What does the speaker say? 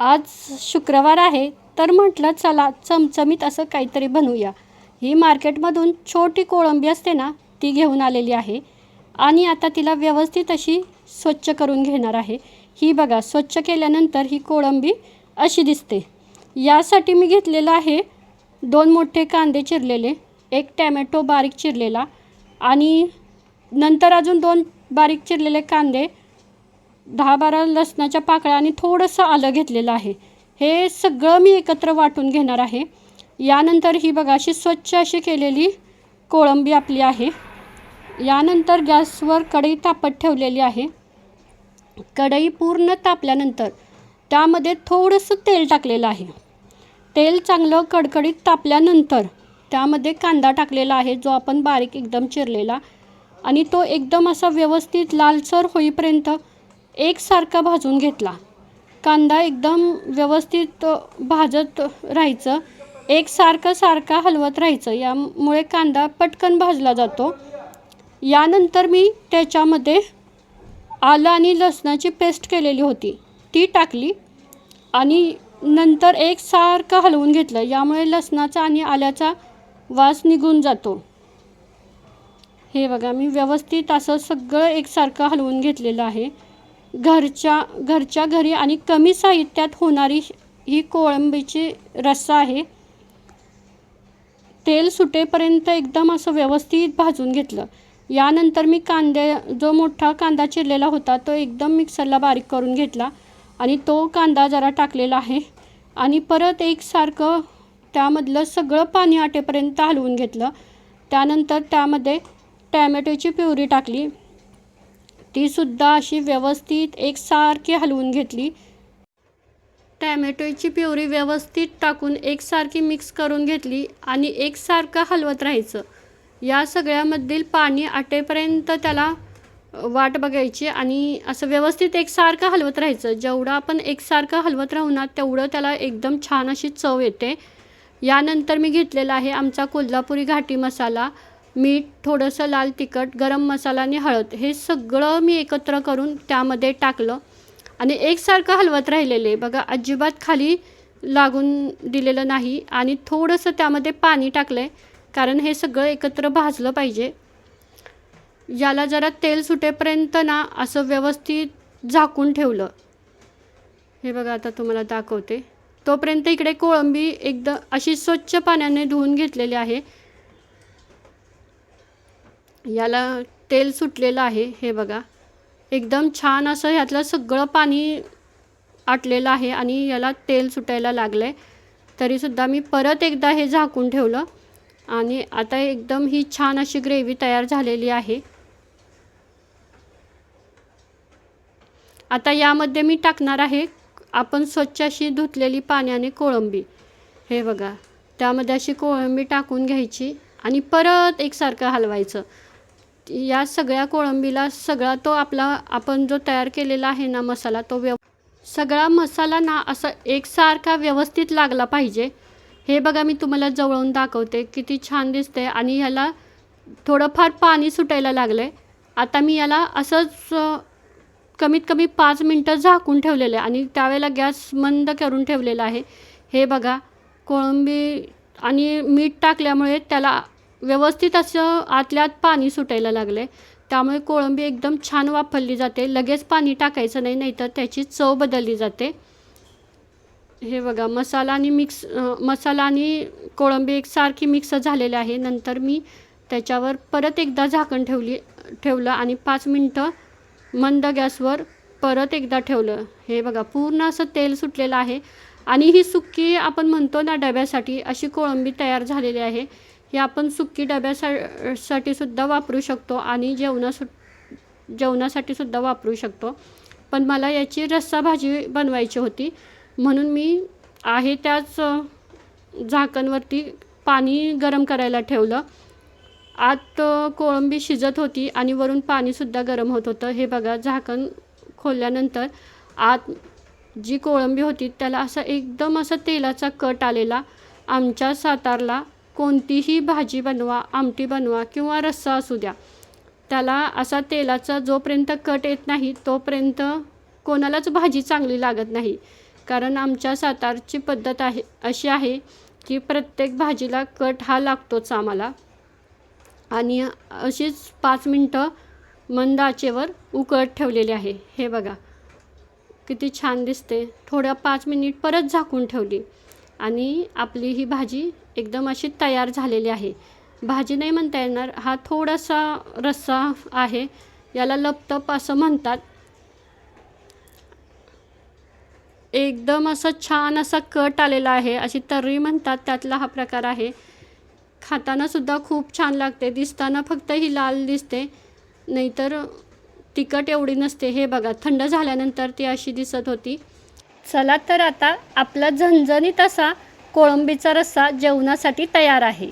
आज शुक्रवार आहे तर म्हटलं चला चमचमीत असं काहीतरी बनवूया. ही मार्केटमधून छोटी कोळंबी असते ना ती घेऊन आलेली आहे. आणि आता तिला व्यवस्थित अशी स्वच्छ करून घेणार आहे. ही बघा स्वच्छ केल्यानंतर ही कोळंबी अशी दिसते. यासाठी मी घेतलेलं आहे दोन मोठे कांदे चिरलेले एक टॅमॅटो बारीक चिरलेला आणि नंतर अजून दोन बारीक चिरलेले कांदे दहा बारा लसणाच्या पाकळ्या आणि थोडंसं आलं घेतलेलं आहे. हे सगळं मी एकत्र वाटून घेणार आहे. यानंतर ही बघा अशी स्वच्छ अशी केलेली कोळंबी आपली आहे. यानंतर गॅसवर कढई तापत ठेवलेली आहे. कढई पूर्ण तापल्यानंतर त्यामध्ये थोडंसं तेल टाकलेलं आहे. तेल चांगलं कडकडीत तापल्यानंतर त्यामध्ये कांदा टाकलेला आहे जो आपण बारीक एकदम चिरलेला. आणि तो एकदम असा व्यवस्थित लालसर होईपर्यंत एकसारखा भाजून घेतला. कांदा एकदम व्यवस्थित भाजत राहायचं. एकसारखं सारखा हलवत राहायचं. यामुळे कांदा पटकन भाजला जातो. यानंतर मी त्याच्यामध्ये आलं आणि लसणाची पेस्ट केलेली होती. ती टाकली आणि नंतर एकसारखं हलवून घेतलं. यामुळे लसणाचा आणि आल्याचा वास निघून जातो. हे बघा मी व्यवस्थित असं सगळं एकसारखं हलवून घेतलेलं आहे. घरच्या घरच्या घरी आणि कमी साहित्यात होणारी ही कोळंबीची रस्सा आहे. तेल सुटेपर्यंत एकदम असं व्यवस्थित भाजून घेतलं. यानंतर मी कांदे जो मोठा कांदा चिरलेला होता तो एकदम मिक्सरला बारीक करून घेतला आणि तो कांदा जरा टाकलेला आहे आणि परत एकसारखं त्यामधलं सगळं पाणी आटेपर्यंत हलवून घेतलं. त्यानंतर त्यामध्ये टॅमॅटोची प्युरी टाकली. तीसुद्धा अशी व्यवस्थित एकसारखी हलवून घेतली. टॅमॅटोची प्युरी व्यवस्थित टाकून एकसारखी मिक्स करून घेतली आणि एकसारखं हलवत राहायचं. या सगळ्यामधील पाणी आटेपर्यंत त्याला वाट बघायची आणि असं व्यवस्थित एकसारखं हलवत राहायचं. जेवढं आपण एकसारखं हलवत राहू ना तेवढं त्याला एकदम छान अशी चव येते. यानंतर मी घेतलेला आहे आमचा कोल्हापुरी घाटी मसाला. मीठ थोडंसं लाल तिखट गरम मसाला आणि हळद हे सगळं मी एकत्र करून त्यामध्ये टाकलं. आणि एकसारखं हलवत राहिलेले. बघा अजिबात खाली लागून दिलेलं नाही. आणि थोडंसं त्यामध्ये पाणी टाकलं आहे कारण हे सगळं एकत्र भाजलं पाहिजे. याला जरा तेल सुटेपर्यंत ना असं व्यवस्थित झाकून ठेवलं. हे बघा आता तुम्हाला दाखवते. तोपर्यंत इकडे कोळंबी एकदम अशी स्वच्छ पाण्याने धुवून घेतलेली आहे. याला तेल सुटलेलं आहे हे बघा. एकदम छान असं ह्यातलं सगळं पाणी आटलेलं आहे आणि याला तेल सुटायला लागलं आहे तरीसुद्धा मी परत एकदा हे झाकून ठेवलं आणि आता एकदम ही छान अशी ग्रेव्ही तयार झालेली आहे. आता यामध्ये मी टाकणार आहे आपण स्वच्छ अशी धुतलेली पाण्याने कोळंबी. हे बघा त्यामध्ये अशी कोळंबी टाकून घ्यायची आणि परत एकसारखं हलवायचं. या सगळ्या कोळंबीला सगळा तो आपला आपण जो तयार केलेला आहे ना मसाला तो व्यव सगळा मसाला ना असा एकसारखा व्यवस्थित लागला पाहिजे. हे बघा मी तुम्हाला जवळून दाखवते किती छान दिसते आणि ह्याला थोडंफार पाणी सुटायला लागलं आहे आता मी याला असंच कमीत कमी पाच मिनटं झाकून ठेवलेलं आहे. आणि त्यावेळेला गॅस मंद करून ठेवलेला आहे. हे बघा कोळंबी आणि मीठ टाकल्यामुळे त्याला व्यवस्थित असं आतल्यात पाणी सुटायला लागलं आहे त्यामुळे कोळंबी एकदम छान वापरली जाते. लगेच पाणी टाकायचं नाही नाहीतर त्याची चव बदलली जाते. हे बघा मसाला आणि मिक्स मसाला आणि कोळंबी एकसारखी मिक्स झालेली आहे. नंतर मी त्याच्यावर परत एकदा झाकण ठेवली ठेवलं आणि पाच मिनटं मंद गॅसवर परत एकदा ठेवलं. हे बघा पूर्ण असं तेल सुटलेलं आहे. आणि ही सुक्की आपण म्हणतो ना डब्यासाठी अशी कोळंबी तयार झालेली आहे. हे आपण सुक्की डब्यासा साठी सुद्धा वापरू शकतो आणि जेवणासु जेवणासाठी सुद्धा वापरू शकतो. पण मला याची रस्सा भाजी बनवायची होती. म्हणून मी आहे त्याच झाकणवरती पाणी गरम करायला ठेवलं. आत कोळंबी शिजत होती आणि वरून पाणीसुद्धा गरम होत होतं. हे बघा झाकण खोलल्यानंतर आत जी कोळंबी होती त्याला असा एकदम असा तेलाचा कट आलेला आमच्या सातारला कोणतीही भाजी बनवा आमटी बनवा किंवा रस्सा असू द्या. त्याला असा तेलाचा जोपर्यंत कट येत नाही तोपर्यंत कोणालाच भाजी चांगली लागत नाही. कारण आमच्या सातारची पद्धत आहे अशी आहे की प्रत्येक भाजीला कट हा लागतोच आम्हाला. आणि अशीच पाच मिनटं मंद आचेवर उकळत ठेवलेली आहे. हे बघा किती छान दिसते. थोड्या पाच मिनिट परत झाकून ठेवली. आणि आपली ही भाजी एकदम अशी तयार झालेली आहे. भाजी नाही म्हणता येणार हा थोडासा रस्सा आहे. याला लपतप असं म्हणतात. एकदम असं छान असा कट आलेला आहे अशी तर्री म्हणतात त्यातला हा प्रकार आहे. खाताना सुद्धा खूप छान लागते दिसताना फक्त ही लाल दिसते. नाहीतर तिखट एवढी नसते. हे बघा थंड झाल्यानंतर ती अशी दिसत होती. चला तर आता आपला झणझणीत असा कोळंबीचा रस्सा जेवणासाठी तयार आहे.